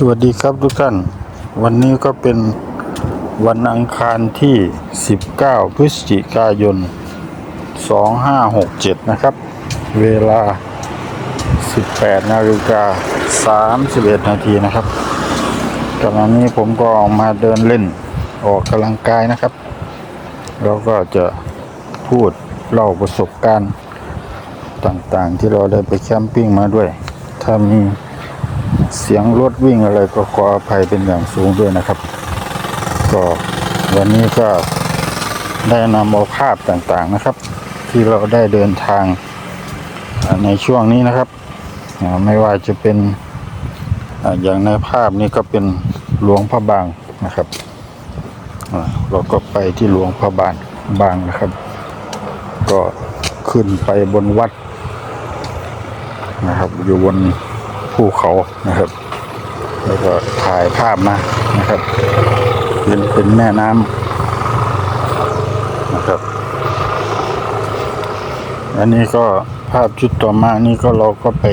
สวัสดีครับทุกท่าน วันนี้ก็เป็นวันอังคารที่ 19 พฤศจิกายน 2567 นะครับ เวลา 18 นาฬิกา 31 นาทีนะครับขณะนี้ผมก็ออกมาเดินเล่นออกกำลังกายนะครับ แล้วก็จะพูดเล่าประสบการณ์ต่างๆ ที่เราได้ไปแคมปิ้งมาด้วย ถ้ามี เสียงรถวิ่งอะไรก็ขออภัยเป็นอย่างสูงด้วยนะครับ ก็วันนี้ก็ได้นำเอาภาพต่างๆนะครับ ที่เราได้เดินทางในช่วงนี้นะครับ ไม่ว่าจะเป็นอย่างในภาพนี้ก็เป็นหลวงพระบางนะครับเราก็ไปที่หลวงพระบางบางนะครับ ก็ขึ้นไปบนวัดนะครับอยู่บน ภูเขานะครับ แล้วก็ถ่ายภาพมานะครับเป็นเป็นแม่น้ำนะครับ อันนี้ก็ภาพชุดต่อมานี่ก็เราก็ไป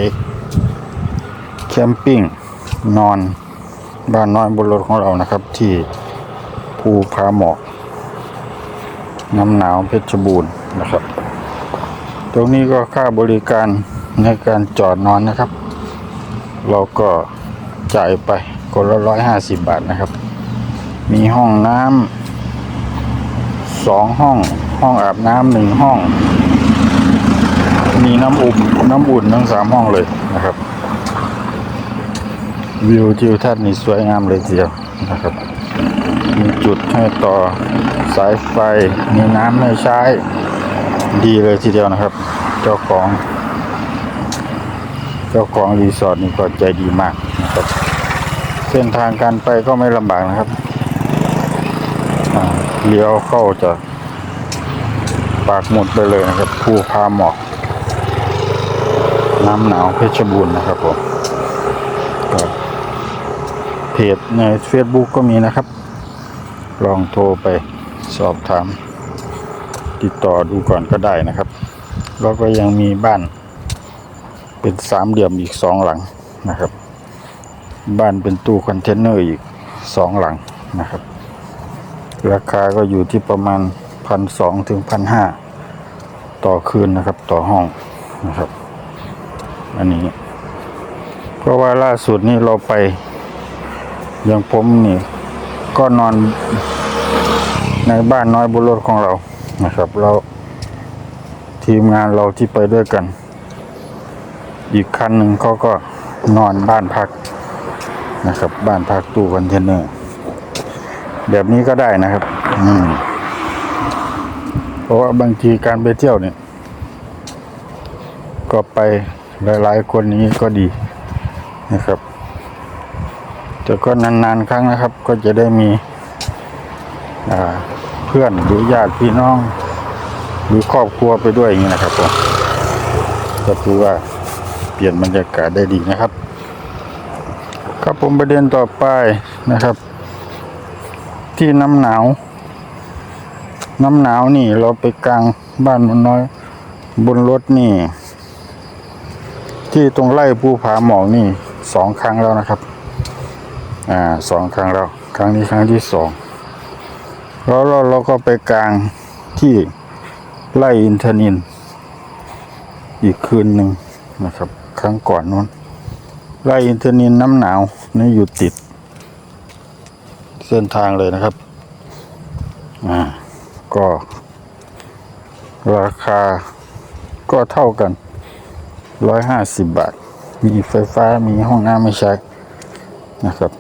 แคมปิ้งนอนบ้านน้อยบนรถของเรานะครับ ที่ภูผาหมอกน้ำหนาวเพชรบูรณ์นะครับ ตรงนี้ก็ค่าบริการในการจอดนอนนะครับ เราก็จ่ายไปคนละร้อยห้าสิบบาทนะครับ มีห้องน้ำสองห้อง ห้องอาบน้ำหนึ่งห้อง มีน้ำอุ่นน้ำอุ่นทั้งสามห้องเลยนะครับ วิวทิวทัศน์นี่สวยงามเลยทีเดียวนะครับ มีจุดให้ต่อสายไฟ มีน้ำให้ใช้ ดีเลยทีเดียวนะครับ เจ้าของ จ้าของรีสอร์ทนี่ก็ใจดีมากนะครับ เส้นทางการไปก็ไม่ลำบากนะครับเลี้ยวเข้าจากปากหมุดไปเลยนะครับภูพาหมอกน้ำหนาวเพชรบูรณ์นะครับผมเพจใน Facebook ก็มีนะครับ ลองโทรไปสอบถาม ติดต่อดูก่อนก็ได้นะครับ แล้วก็ยังมีบ้าน เป็นสามเหลี่ยมอีกสองหลังนะครับ บ้านเป็นตู้คอนเทนเนอร์อีกสองหลังนะครับ ราคาก็อยู่ที่ประมาณพันสองถึงพันห้าต่อคืนนะครับต่อห้องนะครับ อันนี้ เพราะว่าล่าสุดนี่เราไปอย่างผมนี่ก็นอนในบ้านน้อยบุรถของเรานะครับ เราทีมงานเราที่ไปด้วยกัน อีกคันหนึ่งเขาก็นอนบ้านพักนะครับ บ้านพักตู้คอนเทนเนอร์ แบบนี้ก็ได้นะครับ อืมเพราะว่าบางทีการไปเที่ยวเนี่ย ก็ไปหลายๆคนนี้ก็ดีนะครับ แต่ก็นานๆครั้งนะครับ ก็จะได้มีเพื่อนหรือญาติพี่น้อง หรือครอบครัวไปด้วยอย่างนี้นะครับผมก็ถือว่า เปลี่ยนบรรยากาศได้ดีนะครับ ครับผมประเด็นต่อไปนะครับ ที่น้ำหนาว น้ำหนาวนี่เราไปกลางบ้านมันน้อยบนรถนี่ ที่ตรงไร่ภูผาหมอกนี่สองครั้งแล้วนะครับ อ่าสองครั้งแล้ว ครั้งนี้ครั้งที่สองแล้วเราเราก็ไปกลางที่ไร่อินทนิน อีกคืนหนึ่งนะครับ ครั้งก่อนนู้นไร่อินเทอร์นินน้ำหนาวนี่อยู่ติด เส้นทางเลยนะครับ อ่า ก็ ราคาก็เท่ากันร้อยห้าสิบบาท มีไฟฟ้ามีห้องน้ำไม่ใช้นะครับ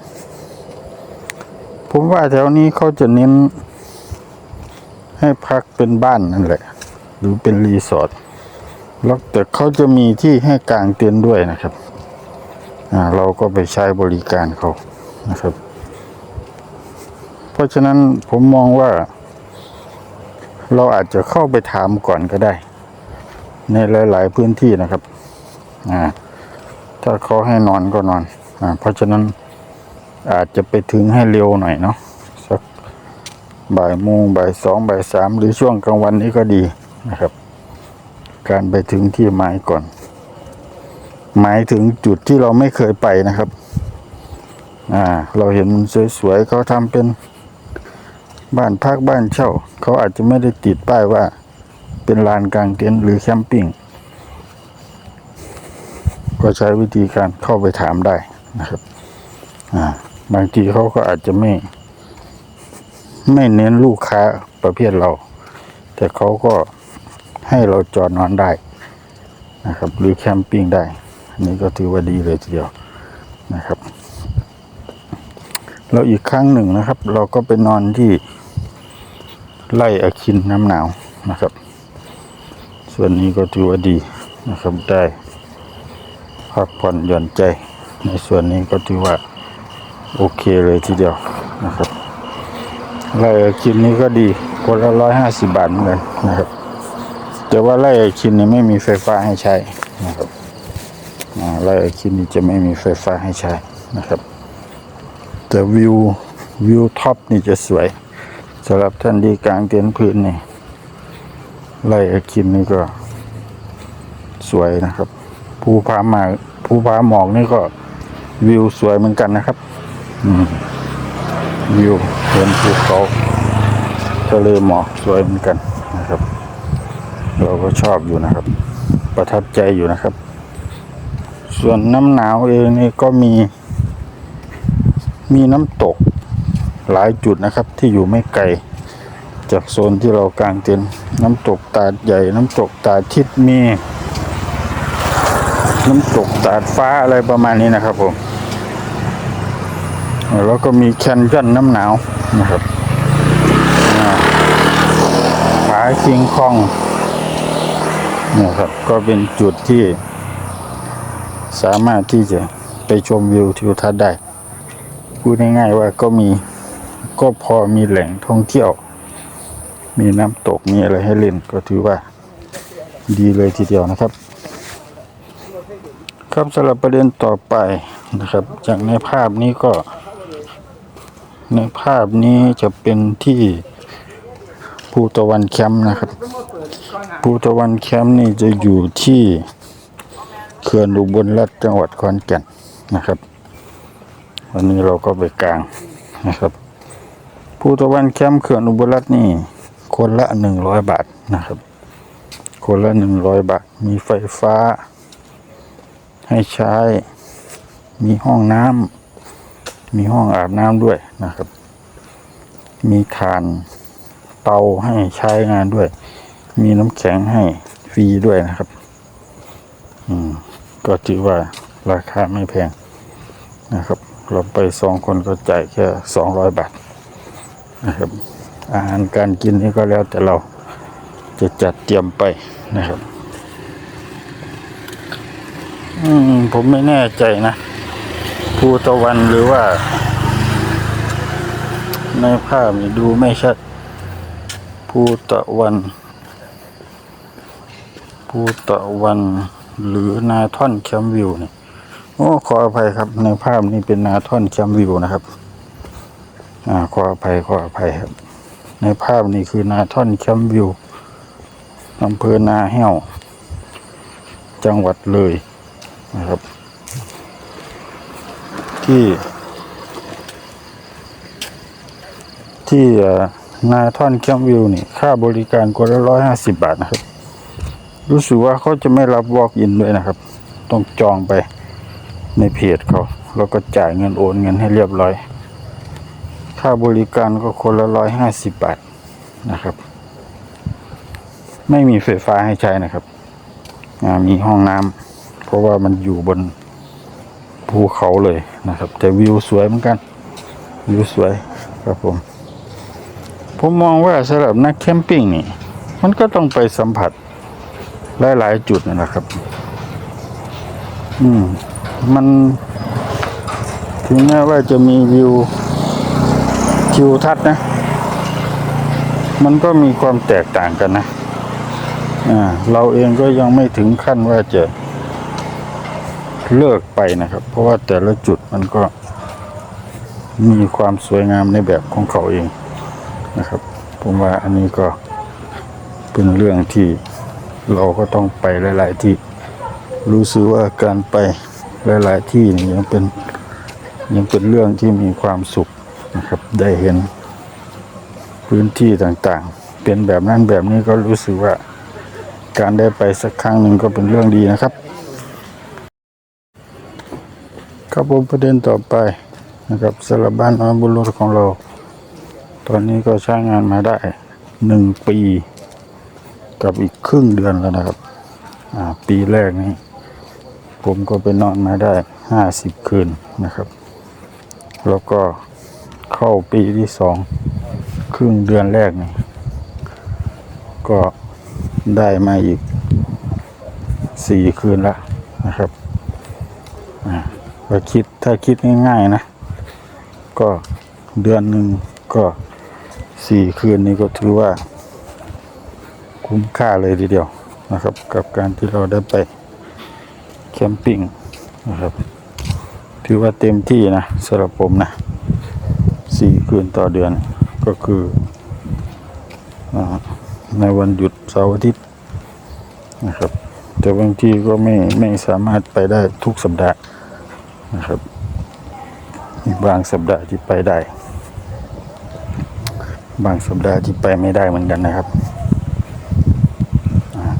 ผมว่าแถวนี้เขาจะเน้นให้พักเป็นบ้านนั่นแหละ หรือเป็นรีสอร์ท แล้วแต่เขาจะมีที่ให้กางเต็นท์ด้วยนะครับอ่าเราก็ไปใช้บริการเขานะครับ เพราะฉะนั้นผมมองว่า เราอาจจะเข้าไปถามก่อนก็ได้ ในหลาย ๆ พื้นที่นะครับอ่าถ้าเขาให้นอนก็นอนอ่าเพราะฉะนั้นอาจจะไปถึงให้เร็วหน่อยเนาะสักบ่ายโมงบ่ายสองบ่ายสามหรือช่วงกลางวันนี้ก็ดีนะครับ การไปถึงที่หมายก่อน หมายถึงจุดที่เราไม่เคยไปนะครับ อ่า เราเห็นมันสวยๆเขาทำเป็นบ้านพักบ้านเช่า เขาอาจจะไม่ได้ติดป้ายว่าเป็นลานกลางเต็นท์หรือแคมปิ้งก็ใช้วิธีการเข้าไปถามได้นะครับ อ่า บางทีเขาก็อาจจะไม่ ไม่เน้นลูกค้าประเภทเรา แต่เขาก็ ให้เราจอดนอนได้นะครับ หรือแคมปิ้งได้ อันนี้ก็ถือว่าดีเลยทีเดียวนะครับแล้วอีกครั้งหนึ่งนะครับ เราก็ไปนอนที่ไร่อาคินน้ำหนาวนะครับ ส่วนนี้ก็ถือว่าดีนะครับได้พักผ่อนหย่อนใจ ในส่วนนี้ก็ถือว่าโอเคเลยทีเดียวนะครับไร่อาคินนี้ก็ดีคนละร้อยห้าสิบบาทเหมือนกันนะครับ แต่ว่าไร่อคินนี้ไม่มีไฟฟ้าให้ใช้นะครับอ่ไร่อคินนี้จะไม่มีไฟฟ้าให้ใช้นะครับ แต่วิววิวท็อปนี่จะสวยสำหรับท่านที่กลางเต็นท์พื้นนี่ไร่อคินนี่ก็สวยนะครับภูผาหมากภูผาหมอกนี่ก็วิวสวยเหมือนกันนะครับวิวเห็นภูเขาทะเลหมอกสวยเหมือนกันนะครับ เราก็ชอบอยู่นะครับ ประทับใจอยู่นะครับ ส่วนน้ำหนาวเองนี่ก็มี มีน้ำตกหลายจุดนะครับที่อยู่ไม่ไกล จากโซนที่เรากางเต็นท์น้ำตกตาดใหญ่น้ำตกตาทิศมี น้ำตกตาดฟ้าอะไรประมาณนี้นะครับผมแล้วก็มีแคนยอนน้ำหนาวนะครับอ่าผาคิงคอง นี่ครับ ก็เป็นจุดที่ สามารถที่จะไปชมวิวทิวทัศน์ได้ พูดง่ายๆว่าก็มีก็พอมีแหล่งท่องเที่ยว มีน้ำตกมีอะไรให้เล่นก็ถือว่าดีเลยทีเดียวนะครับ ครับสำหรับประเด็นต่อไปนะครับ จากในภาพนี้ก็ ในภาพนี้จะเป็นที่ภูตะวันแคมป์นะครับ ภูตะวันแคมป์นี่จะอยู่ที่เขื่อนอุบลรัฐจังหวัดขอนแก่นนะครับ วันนี้เราก็ไปกลางนะครับภูตะวันแคมป์เขื่อนอุบลรัฐนี่ คนละหนึ่งร้อยบาทนะครับ คนละหนึ่งร้อยบาท มีไฟฟ้า ให้ใช้ มีห้องน้ำมีห้องอาบน้ำด้วยนะครับ มีฐานเตาให้ใช้งานด้วย มีน้ำแข็งให้ฟรีด้วยนะครับ อืม ก็ถือว่าราคาไม่แพงนะครับ เราไปสองคนก็จ่ายแค่สองร้อยบาทนะครับ อาหารการกินนี่ก็แล้วแต่เราจะจัดเตรียมไปนะครับ อืม ผมไม่แน่ใจนะภูตะวันหรือว่า ในภาพนี่ดูไม่ชัดภูตะวัน ภูตะวัน หรือนาท่อนแคมวิวเนี่ยโอ้ขออภัยครับ ในภาพนี้เป็นนาท่อนแคมวิวนะครับ อ่าขออภัยขออภัยครับ ในภาพนี้คือนาท่อนแคมวิวอำเภอนาแห้ว จังหวัดเลยนะครับ ที่ ที่นาท่อนแคมวิวนี่ค่าบริการคนละร้อยห้าสิบบาทนะครับ รู้สึกว่าเขาจะไม่รับวอล์กอินด้วยนะครับ ต้องจองไปในเพจเขา แล้วก็จ่ายเงินโอนเงินให้เรียบร้อย ค่าบริการก็คนละร้อยห้าสิบบาทนะครับ ไม่มีไฟฟ้าให้ใช้นะครับ มีห้องน้ำเพราะว่ามันอยู่บนภูเขาเลยนะครับ แต่วิวสวยเหมือนกันวิวสวยครับผม ผมมองว่าสำหรับนักแคมปิ้งนี่ มันก็ต้องไปสัมผัส หลายๆจุดนะครับ อืม มันถึงแม้ว่าจะมีวิวทิวทัศน์นะ มันก็มีความแตกต่างกันนะอ่าเราเองก็ยังไม่ถึงขั้นว่าจะเลิกไปนะครับ เพราะว่าแต่ละจุดมันก็มีความสวยงามในแบบของเขาเองนะครับ ผมว่าอันนี้ก็เป็นเรื่องที่ เราก็ต้องไปหลาย ๆ ที่ รู้สึกว่าการไปหลาย ๆ ที่ยังเป็นยังเป็นเรื่องที่มีความสุขนะครับ ได้เห็นพื้นที่ต่างๆ เป็นแบบนั้นแบบนี้ก็รู้สึกว่าการได้ไปสักครั้งหนึ่งก็เป็นเรื่องดีนะครับ ครับผมประเด็นต่อไปนะครับสำหรับบ้านน้อยบุญรถของเรา ตอนนี้ก็ใช้งานมาได้หนึ่งปี กับอีกครึ่งเดือนแล้วนะครับปีแรกนี้ ผมก็ไปนอนมาได้ห้าสิบคืนนะครับ แล้วก็เข้าปีที่สองครึ่งเดือนแรกนี่ก็ได้มาอีกสี่คืนแล้วนะครับก็คิดถ้าคิดง่ายๆนะ ก็เดือนหนึ่งก็สี่คืนนี้ก็ถือว่า คุ้มค่าเลยทีเดียวนะครับ กับการที่เราได้ไปแคมปิ้งนะครับ ถือว่าเต็มที่นะสำหรับผมนะสี่คืนต่อเดือนก็คืออในวันหยุดเสาร์อาทิตย์นะครับ แต่บางทีก็ไม่ไม่สามารถไปได้ทุกสัปดาห์นะครับบางสัปดาห์ที่ไปได้ บางสัปดาห์ที่ไปไม่ได้เหมือนกันนะครับ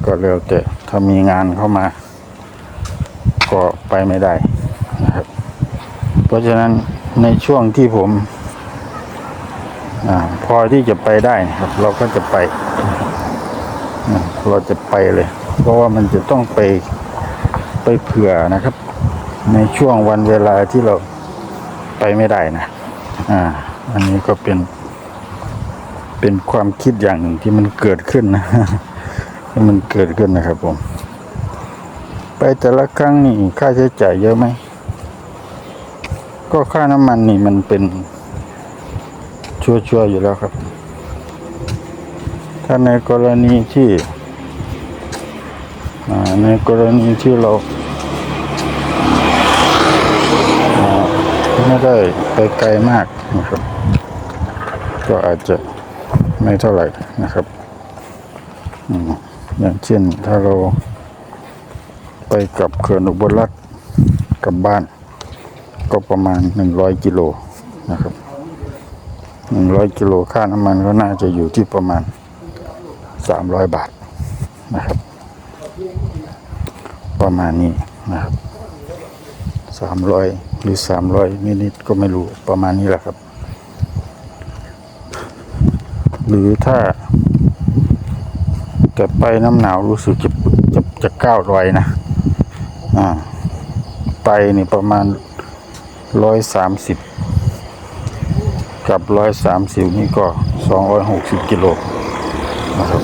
ก็แล้วแต่ถ้ามีงานเข้ามา ก็ไปไม่ได้นะครับ เพราะฉะนั้นในช่วงที่ผมอพอที่จะไปได้ครับ เราก็จะไปเราจะไปเลย เพราะว่ามันจะต้องไปไปเผื่อนะครับ ในช่วงวันเวลาที่เราไปไม่ได้นะอ่า อันนี้ก็เป็น เป็นความคิดอย่างหนึ่งที่มันเกิดขึ้นนะ ที่มันเกิดขึ้นนะครับผม ไปแต่ละครั้งนี่ค่าใช้จ่ายเยอะไหม ก็ค่าน้ำมันนี่มันเป็น ชัวร์ๆอยู่แล้วครับ ถ้าในกรณีที่ในกรณีที่เราไม่ได้ไปไกลมากนะครับ ก็อาจจะไม่เท่าไหร่นะครับ อืม อย่างเช่นถ้าเราไปกับเขื่อนอุบลรัฐกลับบ้าน ก็ประมาณหนึ่งร้อยกิโลนะครับหนึ่งร้อยกิโลค่าน้ำมันก็น่าจะอยู่ที่ประมาณสามร้อยบาทนะครับ ประมาณนี้นะครับสามร้อยหรือสามร้อยนิดๆก็ไม่รู้ประมาณนี้แหละครับ หรือถ้า จะไปน้ำหนาวรู้สึกจะจะจะเก้าร้อยนะ อ่า ไปนี่ประมาณร้อยสามสิบกับร้อยสามสิบนี่ก็สองร้อยหกสิบกิโลนะครับ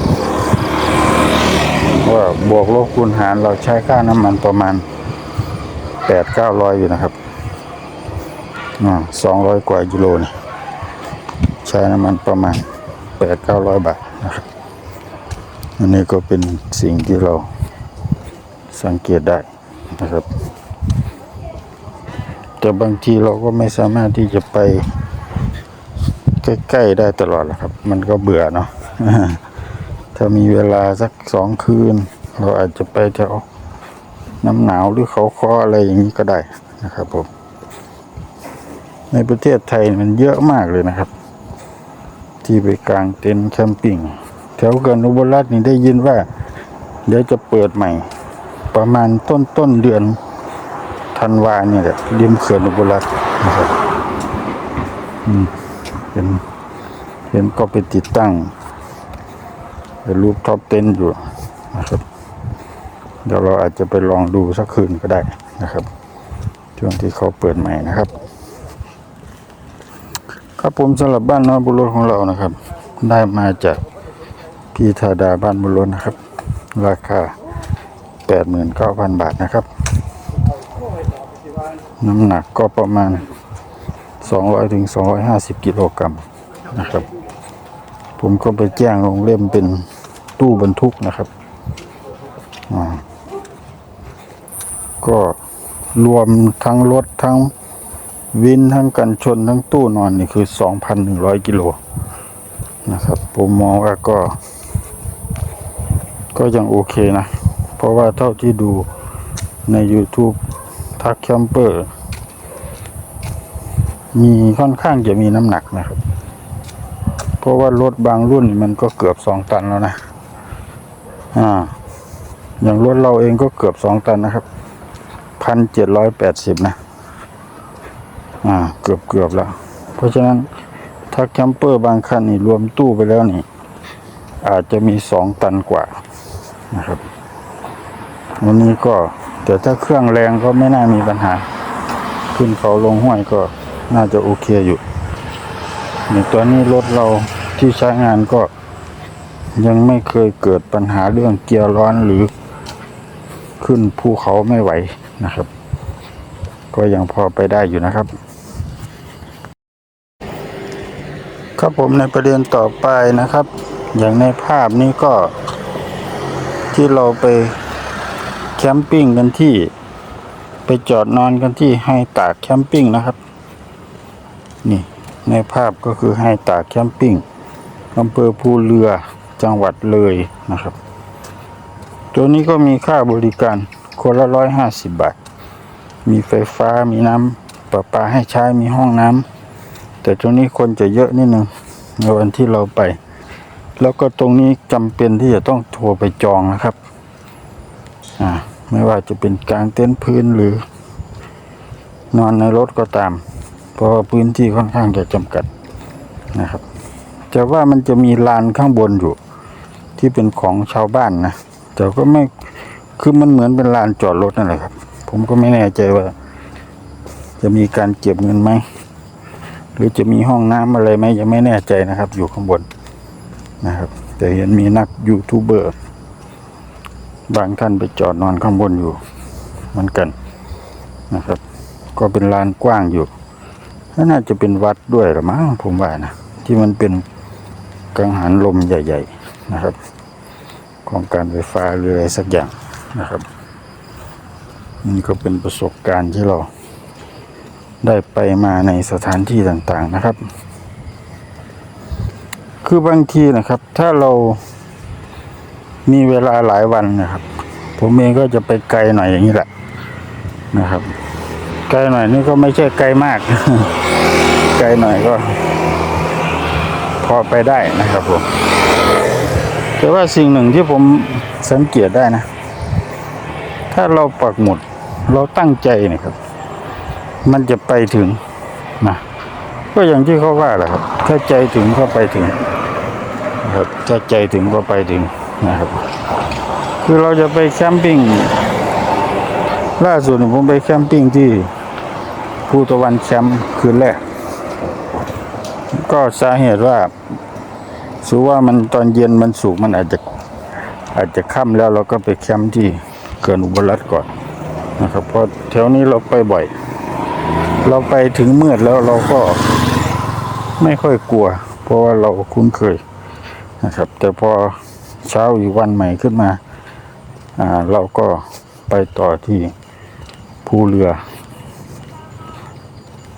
ว่าบวกลบคูณหารเราใช้ค่าน้ำมันประมาณแปดเก้าร้อยอยู่นะครับสองร้อยกว่ากิโลนี่ใช้น้ำมันประมาณแปดเก้าร้อยบาท อันนี้ก็เป็นสิ่งที่เราสังเกตได้นะครับ แต่บางทีเราก็ไม่สามารถที่จะไปใกล้ๆได้ตลอดหรอกครับ มันก็เบื่อเนาะถ้ามีเวลาสักสองคืน เราอาจจะไปแถวน้ำหนาวหรือเขาคออะไรอย่างนี้ก็ได้นะครับผมในประเทศไทยมันเยอะมากเลยนะครับ ที่ไปกลางเต็นท์แคมปิ้ง ถวเกินอุบลรัฐนี่ได้ยินว่า เดี๋ยวจะเปิดใหม่ ประมาณต้นต้นเดือนธันวาเนี่ยแหละริมเขื่อนอุบลรัฐนะครับอืมเห็นเห็นก็ไปติดตั้งรูปท็อปเต็นอยู่นะครับเดี๋ยวเราอาจจะไปลองดูสักคืนก็ได้นะครับ ช่วงที่เขาเปิดใหม่นะครับ ครับผมสำหรับบ้านน้อยบุรุษของเรานะครับ ได้มาจาก พี่ธาดาบ้านบุรุษนะครับ ราคา 89,000 บาทนะครับ น้ำหนักก็ประมาณ 200ถึง250 กิโลกรัมนะครับ ผมก็ไปแจ้งลงเล่มเป็นตู้บรรทุกนะครับ ก็รวมทั้งรถทั้งวินทั้งกันชนทั้งตู้นอนนี่คือ 2,100 กิโลนะครับ ผมมองว่าก็ ก็ยังโอเคนะ เพราะว่าเท่าที่ดูใน YouTube ทักแคมเปอร์ มีค่อนข้างจะมีน้ำหนักนะครับ เพราะว่ารถบางรุ่นมันก็เกือบสองตันแล้วนะ อ่า อย่างรถเราเองก็เกือบสองตันนะครับพันเจ็ดร้อยแปดสิบนะ อ่า เกือบเกือบแล้ว เพราะฉะนั้นถ้าแคมเปอร์บางคันนี่รวมตู้ไปแล้วนี่ อาจจะมีสองตันกว่า นะครับ วันนี้ก็แต่ถ้าเครื่องแรงก็ไม่น่ามีปัญหา ขึ้นเขาลงห้วยก็น่าจะโอเคอยู่ในตัวนี้รถเราที่ใช้งานก็ยังไม่เคยเกิดปัญหาเรื่องเกียร์ร้อนหรือขึ้นภูเขาไม่ไหวนะครับ ก็ยังพอไปได้อยู่นะครับ ครับผมในประเด็นต่อไปนะครับ อย่างในภาพนี้ก็ ที่เราไปแคมปิ้งกันที่ ไปจอดนอนกันที่ให้ตากแคมปิ้งนะครับ นี่ในภาพก็คือให้ตากแคมปิ้งอำเภอภูเรือจังหวัดเลยนะครับ ตัวนี้ก็มีค่าบริการคนละร้อยห้าสิบบาท มีไฟฟ้ามีน้ำประปาให้ใช้มีห้องน้ำแต่ตรงนี้คนจะเยอะนิดนึงในวันที่เราไป แล้วก็ตรงนี้จำเป็นที่จะต้องโทรไปจองนะครับ อ่า ไม่ว่าจะเป็นกลางเต็นท์พื้นหรือ นอนในรถก็ตาม เพราะว่าพื้นที่ค่อนข้างจะจำกัดนะครับแต่ว่ามันจะมีลานข้างบนอยู่ ที่เป็นของชาวบ้านนะแต่ก็ไม่คือมันเหมือนเป็นลานจอดรถนั่นแหละครับ ผมก็ไม่แน่ใจว่า จะมีการเก็บเงินไหมหรือจะมีห้องน้ำอะไรไหมยังไม่แน่ใจนะครับ อยู่ข้างบน นะครับ แต่เห็นมีนักยูทูบเบอร์ บางท่านไปจอดนอนข้างบนอยู่เหมือนกันนะครับ ก็เป็นลานกว้างอยู่แล้วน่าจะเป็นวัดด้วยหรือมั้งผมว่านะที่มันเป็นกังหันลมใหญ่ ๆนะครับ ของการไฟฟ้าหรืออะไรสักอย่างนะครับนี่ก็เป็นประสบการณ์ที่เราได้ไปมาในสถานที่ต่างๆนะครับ คือบางทีนะครับ ถ้าเรามีเวลาหลายวันนะครับ ผมเองก็จะไปไกลหน่อยอย่างนี้แหละนะครับ ไกลหน่อยนี่ก็ไม่ใช่ไกลมาก ไกลหน่อยก็ พอไปได้นะครับผมแต่ว่าสิ่งหนึ่งที่ผมสังเกตได้นะ ถ้าเราปักหมุด เราตั้งใจนะครับ มันจะไปถึงนะ ก็อย่างที่เขาว่าแหละครับ ถ้าใจถึงก็ไปถึงนะครับถ้าใจถึงก็ไปถึงนะครับ คือเราจะไปแคมปิ้งล่าสุดผมไปแคมปิ้งที่ภูตะวันแคมป์คืนแรก ก็สาเหตุว่าสูว่ามันตอนเย็นมันสูงมันอาจจะอาจจะค่ำแล้วเราก็ไปแคมป์ที่เกินอุบลรัตก่อนนะครับเพราะแถวนี้เราไปบ่อย เราไปถึงมืดแล้วเราก็ ไม่ค่อยกลัว เพราะว่าเราคุ้นเคยนะครับ แต่พอเช้าอีกวันใหม่ขึ้นมาอ่าเราก็ไปต่อที่ภูเรือ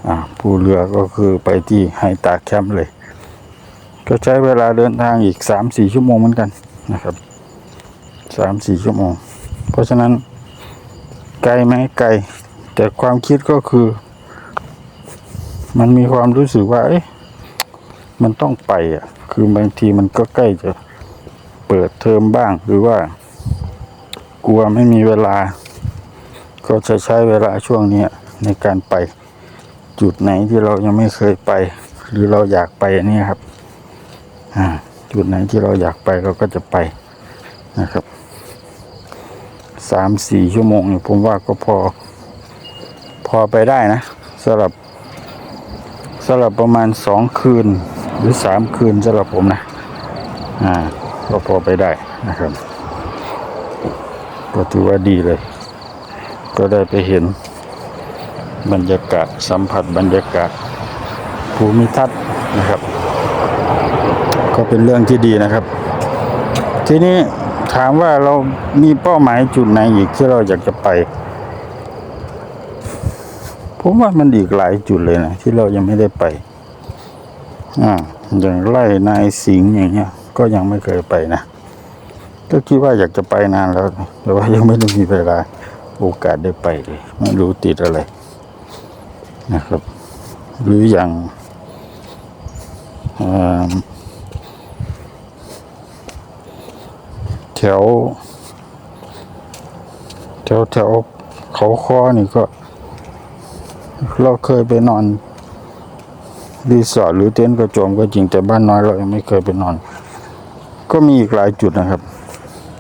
อ่าภูเรือก็คือไปที่ไฮตาแคมป์เลย ก็ใช้เวลาเดินทางอีกสามสี่ชั่วโมงเหมือนกันนะครับสามสี่ชั่วโมง เพราะฉะนั้นไกลไหมไกล แต่ความคิดก็คือ มันมีความรู้สึกว่า เอ๊ะ มันต้องไปอะ คือบางทีมันก็ใกล้จะเปิดเทอมบ้าง หรือว่า กลัวไม่มีเวลา ก็จะใช้เวลาช่วงนี้ในการไป จุดไหนที่เรายังไม่เคยไป หรือเราอยากไปนนี้ครับ อ่า จุดไหนที่เราอยากไปเราก็จะไปนะครับสามสี่ชั่วโมงเนี่ยผมว่าก็พอ พอไปได้นะสำหรับสำหรับประมาณสองคืน หรือสามคืนสำหรับผมนะ อ่าก็พอไปได้นะครับ ก็ถือว่าดีเลย ก็ได้ไปเห็นบรรยากาศสัมผัสบรรยากาศภูมิทัศน์นะครับ ก็เป็นเรื่องที่ดีนะครับ ทีนี้ถามว่าเรามีเป้าหมายจุดไหนอีกที่เราอยากจะไป ผมว่ามันอีกหลายจุดเลยนะ ที่เรายังไม่ได้ไป อ่า อย่างไร่นายสิงห์อย่างเงี้ย ก็ยังไม่เคยไปนะ ก็คิดว่าอยากจะไปนานแล้วแต่ว่ายังไม่ได้มีเวลาโอกาสได้ไปเลยไม่รู้ติดอะไรนะครับ หรืออย่างแถวแถวแถวเขาคอนี่ก็ เราเคยไปนอน รีสอร์ทหรือเต็นท์กระโจมก็จริงแต่บ้านน้อยเรายังไม่เคยไปนอน ก็มีอีกหลายจุดนะครับ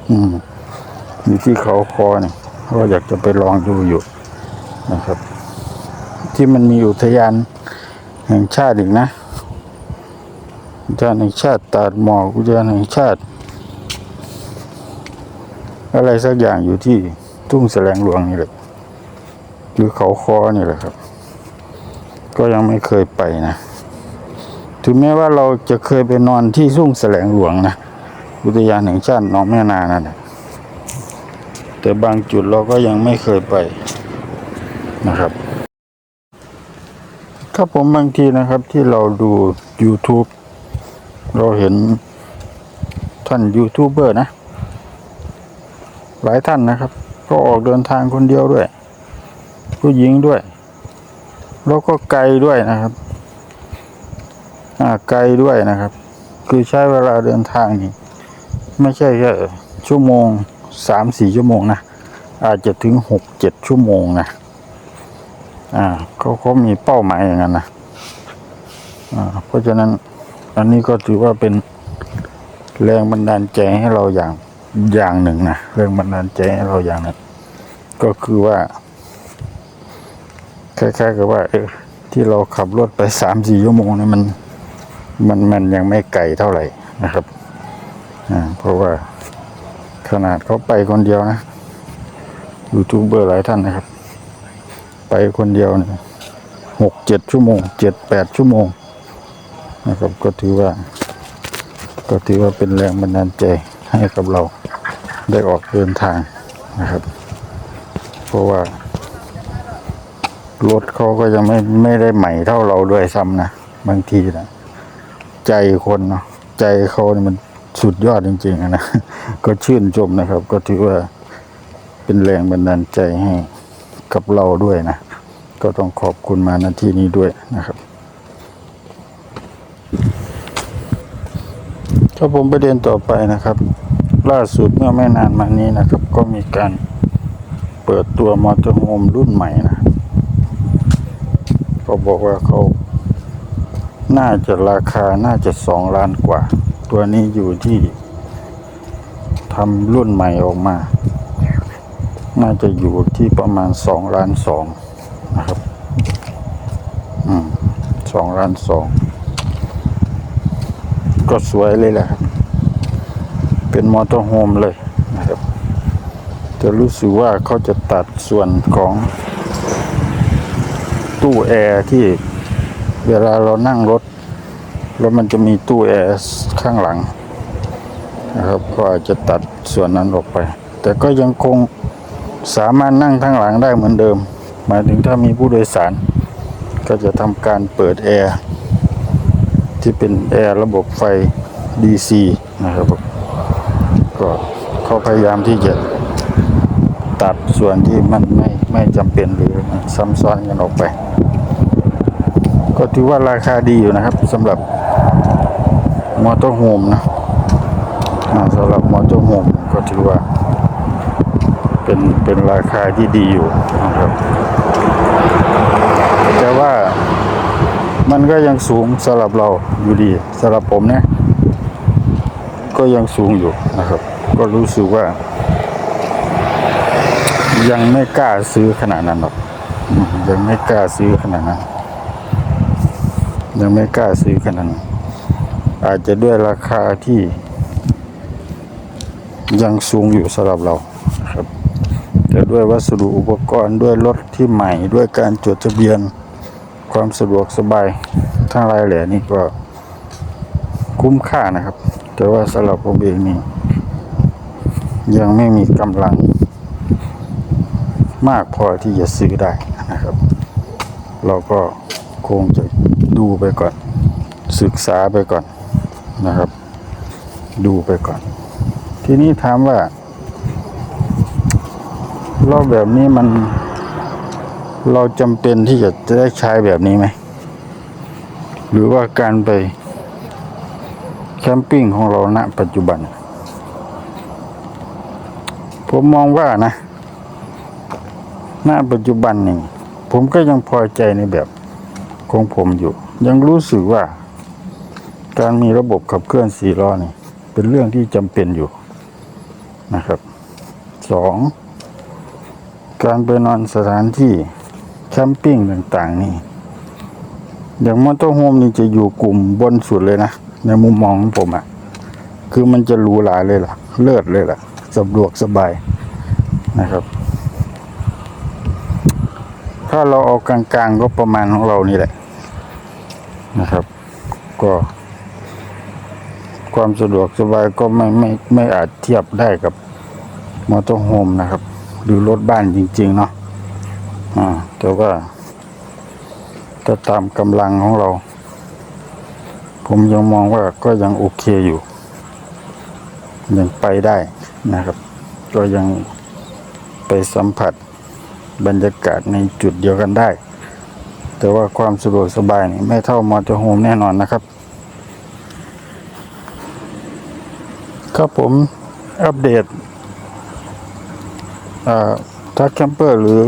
อืมอยู่ที่เขาคอเนี่ยก็อยากจะไปลองดูอยู่นะครับ ที่มันมีอุทยานแห่งชาติอีกนะอุทยานแห่งชาติตาดหมอกอุทยานแห่งชาติ อะไรสักอย่างอยู่ที่ทุ่งแสลงหลวงนี่แหละหรือเขาคอนี่แหละครับ ก็ยังไม่เคยไปนะ ถึงแม้ว่าเราจะเคยไปนอนที่ทุ่งแสลงหลวงนะอุทยานแห่งชาติหนองแม่นานั่นแหละแต่บางจุดเราก็ยังไม่เคยไปนะครับ ครับผมบางทีนะครับที่เราดู YouTube เราเห็นท่านยูทูบเบอร์นะ หลายท่านนะครับ ก็ออกเดินทางคนเดียวด้วย ผู้หญิงด้วย แล้วก็ไกลด้วยนะครับ ไกลด้วยนะครับ คือใช้เวลาเดินทางนี่ ไม่ใช่แค่ชั่วโมงสามสี่ชั่วโมงนะ อาจจะถึงหกเจ็ดชั่วโมงนะอ่าเขาเขามีเป้าหมายอย่างนั้นนะอ่าเพราะฉะนั้นอันนี้ก็ถือว่าเป็นแรงบันดาลใจให้เราอย่างอย่างหนึ่งนะแรงบันดาลใจให้เราอย่างหนึ่งก็คือว่าคล้ายๆกับว่าเออที่เราขับรถไปสามสี่ชั่วโมงเนี่ยมัน มันมันยังไม่ไกลเท่าไหร่นะครับอ่าเพราะว่าขนาดเขาไปคนเดียวนะยูทูบเบอร์หลายท่านนะครับ ไปคนเดียวเนี่ยหกเจ็ดชั่วโมงเจ็ดแปดชั่วโมงนะครับ ก็ถือว่า ก็ถือว่าเป็นแรงบันดาลใจให้กับเราได้ออกเดินทางนะครับ เพราะว่ารถเขาก็ยังไม่ไม่ได้ใหม่เท่าเราด้วยซ้ำนะ บางทีนะ ใจคนเนาะใจเขานี่มันสุดยอดจริง ๆนะก็ชื่นชมนะครับ ก็ถือว่าเป็นแรงบันดาลใจให้กับเราด้วยนะ ก็ต้องขอบคุณมาณที่นี้ด้วยนะครับถ้าผมประเด็นต่อไปนะครับ ล่าสุดเมื่อไม่นานมานี้นะครับ ก็มีการเปิดตัวมอเตอร์โฮมรุ่นใหม่นะก็บอกว่าเขา น่าจะราคาน่าจะสองล้านกว่า ตัวนี้อยู่ที่ทำรุ่นใหม่ออกมา น่าจะอยู่ที่ประมาณสองล้านสองนะครับอืมสองล้านสองก็สวยเลยแหละครับ เป็นมอเตอร์โฮมเลยนะครับแต่รู้สึกว่าเขาจะตัดส่วนของตู้แอร์ที่ เวลาเรานั่งรถ แล้วมันจะมีตู้แอร์ข้างหลังนะครับก็อาจจะตัดส่วนนั้นออกไป แต่ก็ยังคงสามารถนั่งข้างหลังได้เหมือนเดิม หมายถึงถ้ามีผู้โดยสาร ก็จะทำการเปิดแอร์ที่เป็นแอร์ระบบไฟ DC นะครับก็เขาพยายามที่จะตัดส่วนที่มันไม่ไม่จำเป็นหรือซ้ำซ้อนกันออกไป ก็ถือว่าราคาดีอยู่นะครับสำหรับมอเตอร์โฮมนะสำหรับมอเตอร์โฮมก็ถือว่า เป็นเป็นราคาที่ดีอยู่นะครับ แต่ว่ามันก็ยังสูงสำหรับเราอยู่ดีสำหรับผมนะก็ยังสูงอยู่นะครับ ก็รู้สึกว่า ยังไม่กล้าซื้อขนาดนั้นหรอกยังไม่กล้าซื้อขนาดนั้น ยังไม่กล้าซื้อขนาดนั้นอาจจะด้วยราคาที่ ยังสูงอยู่สำหรับเราครับแต่ด้วยวัสดุอุปกรณ์ด้วยรถที่ใหม่ด้วยการจดทะเบียนความสะดวกสบายทั้งหลายแหล่นี่ก็คุ้มค่านะครับ แต่ว่าสำหรับผมเองนี่ ยังไม่มีกำลัง มากพอที่จะซื้อได้นะครับ เราก็คงจะ ดูไปก่อน ศึกษาไปก่อนนะครับ ดูไปก่อน ทีนี้ถามว่ารอบแบบนี้มัน เราจำเป็นที่จะได้ใช้แบบนี้ไหม หรือว่าการไปแคมปิ้งของเราณปัจจุบัน ผมมองว่านะ ณปัจจุบันนี่ผมก็ยังพอใจในแบบของผมอยู่ ยังรู้สึกว่า การมีระบบขับเคลื่อนสี่ล้อนี่เป็นเรื่องที่จำเป็นอยู่นะครับสองการไปนอนสถานที่แคมปิ้งต่าง ๆ นี่ อย่างมอเตอร์โฮมนี่จะอยู่กลุ่มบนสุดเลยนะ ในมุมมองของผมอะ่ะ คือมันจะหรูหราเลยล่ะ เลิศเลยล่ะสะดวกสบายนะครับ ถ้าเราเอากลางๆก็ประมาณของเรานี่แหละ นะครับ ก็ ความสะดวกสบายก็ไม่ไม่ไม่อาจเทียบได้กับมอเตอร์โฮมนะครับ หรือรถบ้านจริง ๆ เนาะอ่าแต่ว่าถ้าตามกำลังของเรา ผมยังมองว่าก็ยังโอเคอยู่ ยังไปได้นะครับ ก็ยังไปสัมผัสบรรยากาศในจุดเดียวกันได้ แต่ว่าความสะดวกสบายนี่ไม่เท่ามอเตอร์โฮมแน่นอนนะครับ ครับผมอัปเดตทักแคมเปอร์หรือ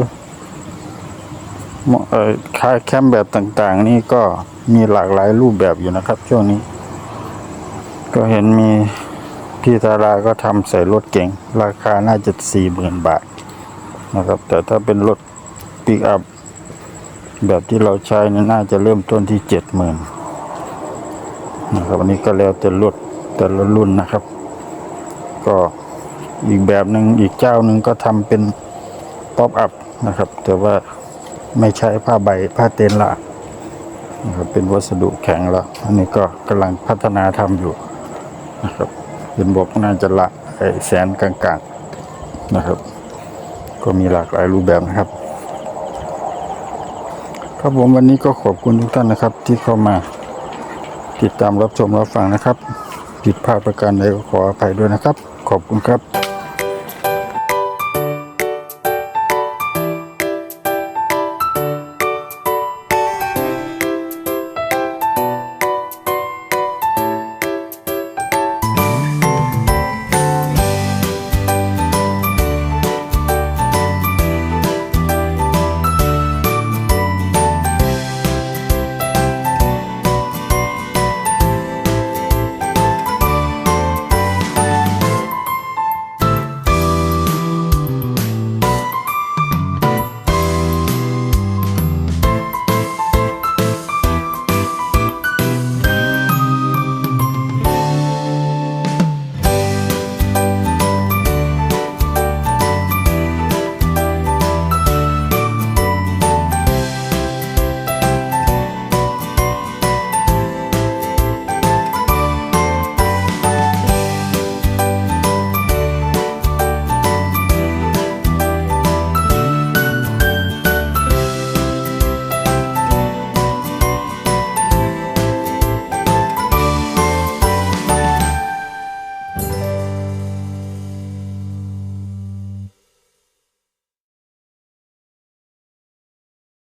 คายแคมแบบต่างๆ นี่ก็มีหลากหลายรูปแบบอยู่นะครับ ช่วงนี้ ก็เห็นมีพี่ธาราก็ทำใส่รถเก๋งราคาน่าจะสี่หมื่นบาทนะครับ แต่ถ้าเป็นรถปิกอัพ แบบที่เราใช้นี่น่าจะเริ่มต้นที่เจ็ดหมื่นนะครับอันนี้ก็แล้วแต่รถแต่ละรุ่นนะครับ ก็อีกแบบหนึ่งอีกเจ้าหนึ่งก็ทำเป็นป๊อปอัพนะครับ แต่ว่าไม่ใช้ผ้าใบผ้าเต็นท์ละนะครับเป็นวัสดุแข็งล้วอันนี้ก็กำลังพัฒนาทำอยู่นะครับเป็นบอกน่าจะละไอ้แสนกลางๆนะครับ ก็มีหลากหลายรูปแบบนะครับ ครับผมวันนี้ก็ขอบคุณทุกท่านนะครับ ที่เข้ามาติดตามรับชมรับฟังนะครับผิดพลาดประการใดก็ขออภัยด้วยนะครับ ขอบคุณครับ